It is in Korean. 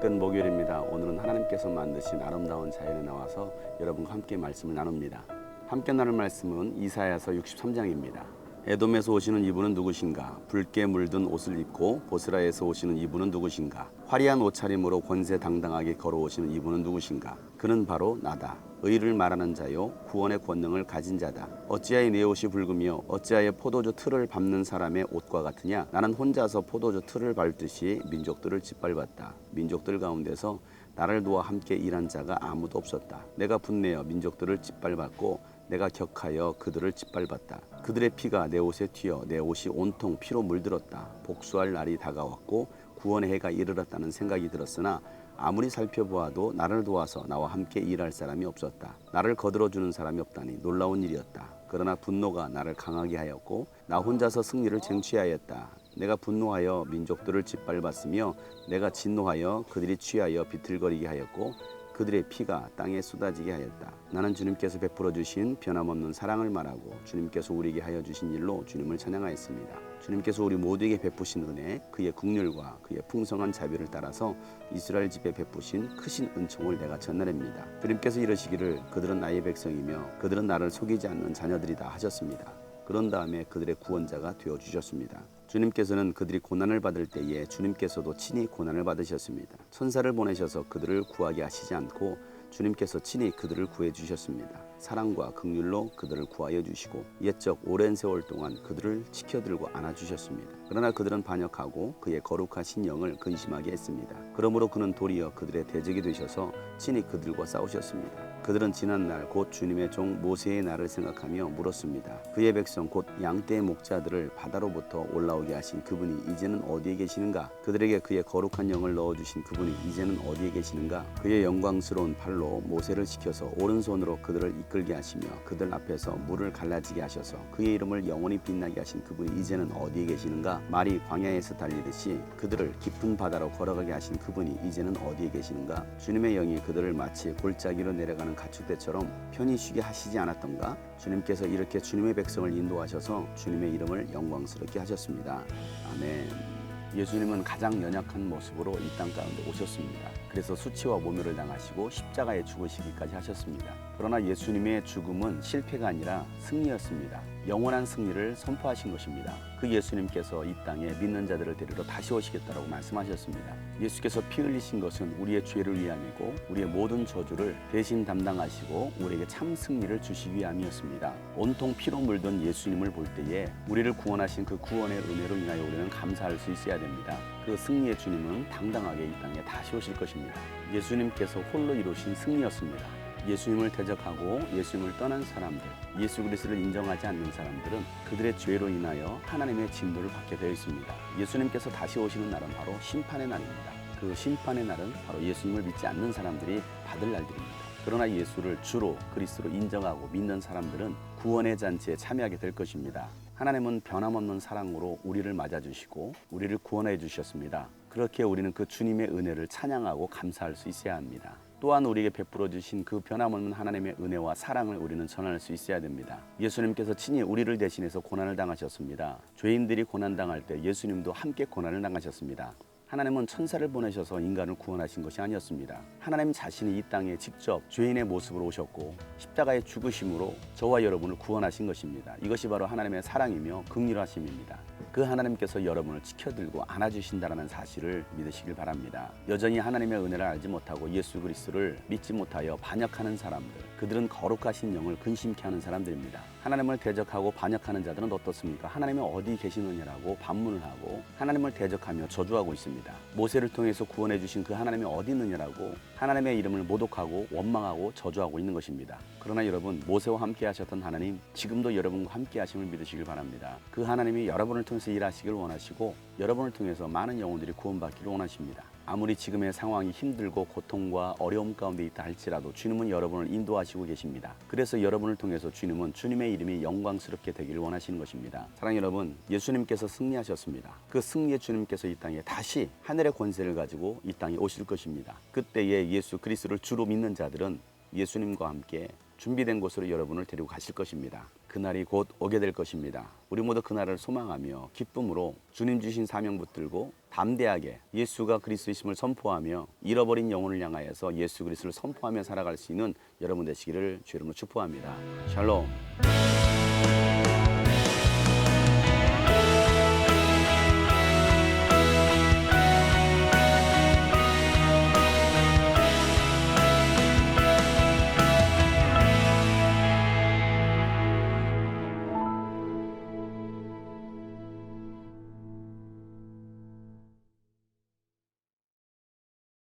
작은 목요일입니다. 오늘은 하나님께서 만드신 아름다운 자연에 나와서 여러분과 함께 말씀을 나눕니다. 함께 나눌 말씀은 이사야서 63장입니다. 에돔에서 오시는 이분은 누구신가? 붉게 물든 옷을 입고 보스라에서 오시는 이분은 누구신가? 화려한 옷차림으로 권세 당당하게 걸어오시는 이분은 누구신가? 그는 바로 나다. 의를 말하는 자요 구원의 권능을 가진 자다. 어찌하여 내 옷이 붉으며 어찌하여 포도주 틀을 밟는 사람의 옷과 같으냐? 나는 혼자서 포도주 틀을 밟듯이 민족들을 짓밟았다. 민족들 가운데서 나를 도와 함께 일한 자가 아무도 없었다. 내가 분내어 민족들을 짓밟았고 내가 격하여 그들을 짓밟았다. 그들의 피가 내 옷에 튀어 내 옷이 온통 피로 물들었다. 복수할 날이 다가왔고 구원의 해가 이르렀다는 생각이 들었으나 아무리 살펴보아도 나를 도와서 나와 함께 일할 사람이 없었다. 나를 거들어주는 사람이 없다니 놀라운 일이었다. 그러나 분노가 나를 강하게 하였고 나 혼자서 승리를 쟁취하였다. 내가 분노하여 민족들을 짓밟았으며 내가 진노하여 그들이 취하여 비틀거리게 하였고 그들의 피가 땅에 쏟아지게 하였다. 나는 주님께서 베풀어 주신 변함없는 사랑을 말하고 주님께서 우리에게 하여 주신 일로 주님을 찬양하였습니다. 주님께서 우리 모두에게 베푸신 은혜, 그의 국률과 그의 풍성한 자비를 따라서 이스라엘 집에 베푸신 크신 은총을 내가 전하렵니다. 주님께서 이르시기를 그들은 나의 백성이며 그들은 나를 속이지 않는 자녀들이다 하셨습니다. 그런 다음에 그들의 구원자가 되어 주셨습니다. 주님께서는 그들이 고난을 받을 때에 주님께서도 친히 고난을 받으셨습니다. 천사를 보내셔서 그들을 구하게 하시지 않고 주님께서 친히 그들을 구해 주셨습니다. 사랑과 긍휼로 그들을 구하여 주시고 옛적 오랜 세월 동안 그들을 지켜들고 안아 주셨습니다. 그러나 그들은 반역하고 그의 거룩하신 영을 근심하게 했습니다. 그러므로 그는 도리어 그들의 대적이 되셔서 친히 그들과 싸우셨습니다. 그들은 지난 날 곧 주님의 종 모세의 날을 생각하며 물었습니다. 그의 백성 곧 양떼의 목자들을 바다로부터 올라오게 하신 그분이 이제는 어디에 계시는가? 그들에게 그의 거룩한 영을 넣어 주신 그분이 이제는 어디에 계시는가? 그의 영광스러운 팔로 모세를 시켜서 오른손으로 그들을 이끌게 하시며 그들 앞에서 물을 갈라지게 하셔서 그의 이름을 영원히 빛나게 하신 그분이 이제는 어디에 계시는 가? 말이 광야에서 달리듯이 그들을 깊은 바다로 걸어가게 하신 그분이 이제는 어디에 계시는가? 주님의 영이 그들을 마치 골짜기로 내려가는 가축대처럼 편히 쉬게 하시지 않았던가? 주님께서 이렇게 주님의 백성을 인도하셔서 주님의 이름을 영광스럽게 하셨습니다. 아멘. 예수님은 가장 연약한 모습으로 이 땅 가운데 오셨습니다. 그래서 수치와 모멸을 당하시고 십자가에 죽으시기까지 하셨습니다. 그러나 예수님의 죽음은 실패가 아니라 승리였습니다. 영원한 승리를 선포하신 것입니다. 그 예수님께서 이 땅에 믿는 자들을 데리러 다시 오시겠다라고 말씀하셨습니다. 예수께서 피 흘리신 것은 우리의 죄를 위함이고 우리의 모든 저주를 대신 담당하시고 우리에게 참 승리를 주시기 위함이었습니다. 온통 피로 물든 예수님을 볼 때에 우리를 구원하신 그 구원의 은혜로 인하여 우리는 감사할 수 있어야 됩니다. 그 승리의 주님은 당당하게 이 땅에 다시 오실 것입니다. 예수님께서 홀로 이루신 승리였습니다. 예수님을 대적하고 예수님을 떠난 사람들, 예수 그리스도를 인정하지 않는 사람들은 그들의 죄로 인하여 하나님의 진노를 받게 되어 있습니다. 예수님께서 다시 오시는 날은 바로 심판의 날입니다. 그 심판의 날은 바로 예수님을 믿지 않는 사람들이 받을 날들입니다. 그러나 예수를 주로 그리스도로 인정하고 믿는 사람들은 구원의 잔치에 참여하게 될 것입니다. 하나님은 변함없는 사랑으로 우리를 맞아주시고 우리를 구원해 주셨습니다. 그렇게 우리는 그 주님의 은혜를 찬양하고 감사할 수 있어야 합니다. 또한 우리에게 베풀어 주신 그 변함없는 하나님의 은혜와 사랑을 우리는 전할 수 있어야 됩니다. 예수님께서 친히 우리를 대신해서 고난을 당하셨습니다. 죄인들이 고난 당할 때 예수님도 함께 고난을 당하셨습니다. 하나님은 천사를 보내셔서 인간을 구원하신 것이 아니었습니다. 하나님 자신이 이 땅에 직접 죄인의 모습으로 오셨고 십자가의 죽으심으로 저와 여러분을 구원하신 것입니다. 이것이 바로 하나님의 사랑이며 긍휼하심입니다. 그 하나님께서 여러분을 지켜들고 안아주신다는 사실을 믿으시길 바랍니다. 여전히 하나님의 은혜를 알지 못하고 예수 그리스도를 믿지 못하여 반역하는 사람들, 그들은 거룩하신 영을 근심케 하는 사람들입니다. 하나님을 대적하고 반역하는 자들은 어떻습니까? 하나님이 어디 계시느냐라고 반문을 하고 하나님을 대적하며 저주하고 있습니다. 모세를 통해서 구원해 주신 그 하나님이 어디 있느냐라고 하나님의 이름을 모독하고 원망하고 저주하고 있는 것입니다. 그러나 여러분 모세와 함께 하셨던 하나님 지금도 여러분과 함께 하심을 믿으시길 바랍니다. 그 하나님이 여러분을 통해 서 일하시길 원하시고 여러분을 통해서 많은 영혼들이 구원받기를 원하십니다. 아무리 지금의 상황이 힘들고 고통과 어려움 가운데 있다 할지라도 주님은 여러분을 인도하시고 계십니다. 그래서 여러분을 통해서 주님은 주님의 이름이 영광스럽게 되기를 원하시는 것입니다. 사랑 여러분, 예수님께서 승리하셨습니다. 그 승리의 주님께서 이 땅에 다시 하늘의 권세를 가지고 이 땅에 오실 것입니다. 그때에 예수 그리스도를 주로 믿는 자들은 예수님과 함께 준비된 곳으로 여러분을 데리고 가실 것입니다. 그날이 곧 오게 될 것입니다. 우리 모두 그날을 소망하며 기쁨으로 주님 주신 사명 붙들고 담대하게 예수가 그리스도이심을 선포하며 잃어버린 영혼을 향하여서 예수 그리스도를 선포하며 살아갈 수 있는 여러분 되시기를 주의 이름으로 축복합니다. 샬롬.